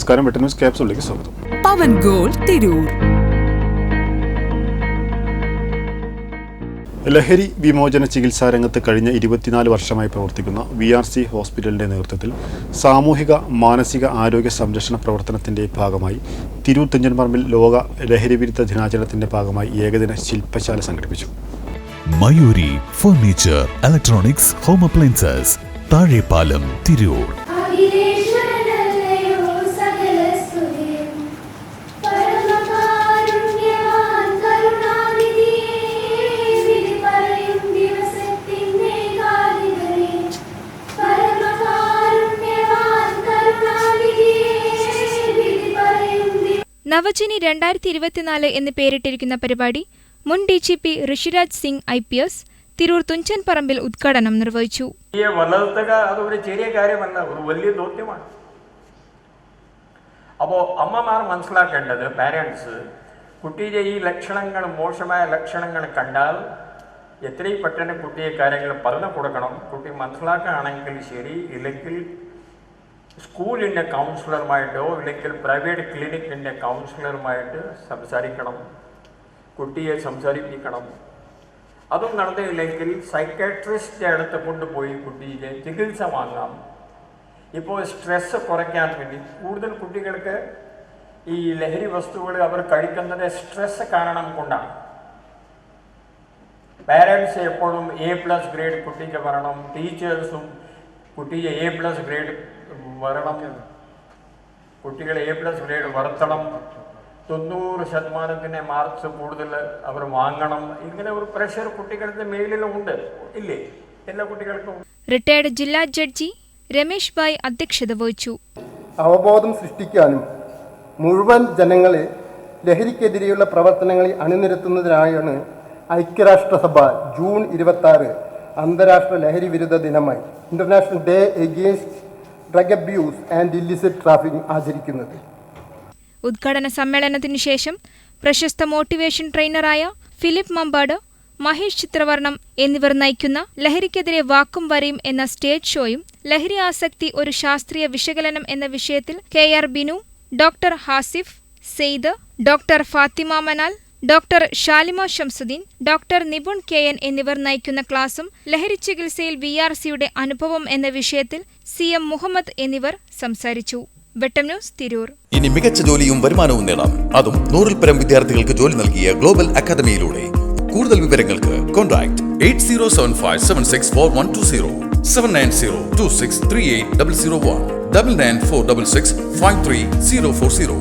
നമസ്കാരം വെട്ട ന്യൂസ് ക്യാപ്സുള്ളിലേക്ക് സ്വാഗതം. പവൻ ഗോൾ തിരൂർ. ലഹരി വിമോചന ചികിത്സാ രംഗത്ത് കഴിഞ്ഞ ഇരുപത്തിനാല് വർഷമായി പ്രവർത്തിക്കുന്ന വി ആർ സി ഹോസ്പിറ്റലിന്റെ നേതൃത്വത്തിൽ സാമൂഹിക മാനസിക ആരോഗ്യ സംരക്ഷണ പ്രവർത്തനത്തിന്റെ ഭാഗമായി തിരൂർ തുഞ്ചൻപറമ്പിൽ ലോക ലഹരി വിരുദ്ധ ദിനാചരണത്തിന്റെ ഭാഗമായി ഏകദിന ശില്പശാല സംഘടിപ്പിച്ചു. Mayuri furniture electronics home appliances Thazhepalam Tirur. നവചിനി രണ്ടായിരത്തി ഇരുപത്തിനാല് എന്ന് പേരിട്ടിരിക്കുന്ന പരിപാടി മുൻ D G P Rishiraj Singh I P S Tirur Thunchan പറമ്പിൽ ഉദ്ഘാടനം നിർവഹിച്ചു. ചെറിയ കാര്യമല്ല ഒരു വലിയ അപ്പോൾ അമ്മമാർ മനസ്സിലാക്കേണ്ടത് പാരൻസ് കുട്ടിയുടെ ഈ ലക്ഷണങ്ങൾ മോശമായ ലക്ഷണങ്ങൾ കണ്ടാൽ എത്രയും പെട്ടെന്ന് കുട്ടിയെ കാര്യങ്ങൾ പറഞ്ഞു കൊടുക്കണം. കുട്ടി മനസ്സിലാക്കുകയാണെങ്കിൽ ശരി ഇല്ലെങ്കിൽ സ്കൂളിന്റെ കൗൺസിലറുമായിട്ടോ ഇല്ലെങ്കിൽ പ്രൈവറ്റ് ക്ലിനിക്കിന്റെ കൗൺസിലറുമായിട്ട് സംസാരിക്കണം. കുട്ടിയെ സംസാരിപ്പിക്കണം. അതും നടന്നില്ലെങ്കിൽ സൈക്കാട്രിസ്റ്റ് അടുത്ത് കൊണ്ടുപോയി കുട്ടിയെ ചികിത്സ വാങ്ങാം. ഇപ്പോൾ സ്ട്രെസ് കുറയ്ക്കാൻ വേണ്ടി കൂടുതൽ കുട്ടികൾക്ക് ഈ ലഹരി വസ്തുക്കൾ അവർ കഴിക്കുന്നത് സ്ട്രെസ് കാരണം കൊണ്ടാണ്. പാരൻസ് എപ്പോഴും എ പ്ലസ് ഗ്രേഡ് കുട്ടിക്ക് വരണം. ടീച്ചേഴ്സും കുട്ടിയെ എ പ്ലസ് ഗ്രേഡ് വരണം കുട്ടികൾ എ പ്ലസ് ഗ്രേഡ് വരുത്തണം തൊണ്ണൂറ് ശതമാനത്തിന് മാർക്സ് കൂടുതൽ അവർ വാങ്ങണം. ഇങ്ങനെ ഒരു പ്രഷർ കുട്ടികളുടെ മേലിലും ഉണ്ട്. ഇല്ലേ? എല്ലാ കുട്ടികൾക്കും റിട്ടയർഡ് ജില്ലാ ജഡ്ജി രമേഷ് ബായ് അധ്യക്ഷത വഹിച്ചു. അവബോധം സൃഷ്ടിക്കാനും മുഴുവൻ ജനങ്ങളെ ലഹരിക്കെതിരെയുള്ള പ്രവർത്തനങ്ങളിൽ അണിനിരത്തുന്നതിനായാണ് ഐക്യരാഷ്ട്രസഭ ജൂൺ ഇരുപത്തി ആറ് അന്താരാഷ്ട്ര ലഹരി വിരുദ്ധ ദിനമായി. International day against drug abuse and illicit trafficking ആചരിക്കുന്നത്. ഉദ്ഘാടന സമ്മേളനത്തിനു ശേഷം പ്രശസ്ത മോട്ടിവേഷൻ ട്രെയിനറായ ഫിലിപ്പ് മമ്പാട് മഹേഷ് ചിത്രവർണം എന്നിവർ നയിക്കുന്ന ലഹരിക്കെതിരെ വാക്കും വരയും എന്ന സ്റ്റേജ് ഷോയും ലഹരി ആസക്തി ഒരു ശാസ്ത്രീയ വിശകലനം എന്ന വിഷയത്തിൽ K R Binu doctor Hasif Saeed doctor Fathima Manal doctor Shalima Shamsuddin doctor Nipun K N എന്നിവർ നയിക്കുന്ന ക്ലാസും ലഹരി ചികിത്സയിൽ വി ആർ സിയുടെ അനുഭവം എന്ന വിഷയത്തിൽ സി എം മുഹമ്മദ് എന്നിവർ സംസാരിച്ചു. ന്യൂസ് ഇനി മികച്ച ജോലിയും വരുമാനവും നേടാം. അതും നൂറിൽ പരം വിദ്യാർത്ഥികൾക്ക് ജോലി നൽകിയ ഗ്ലോബൽ അക്കാദമിയിലൂടെ. കൂടുതൽ വിവരങ്ങൾക്ക് contact eight zero seven five seven six four one two zero seven nine zero two six three eight double zero one double nine four double six five three zero four zero.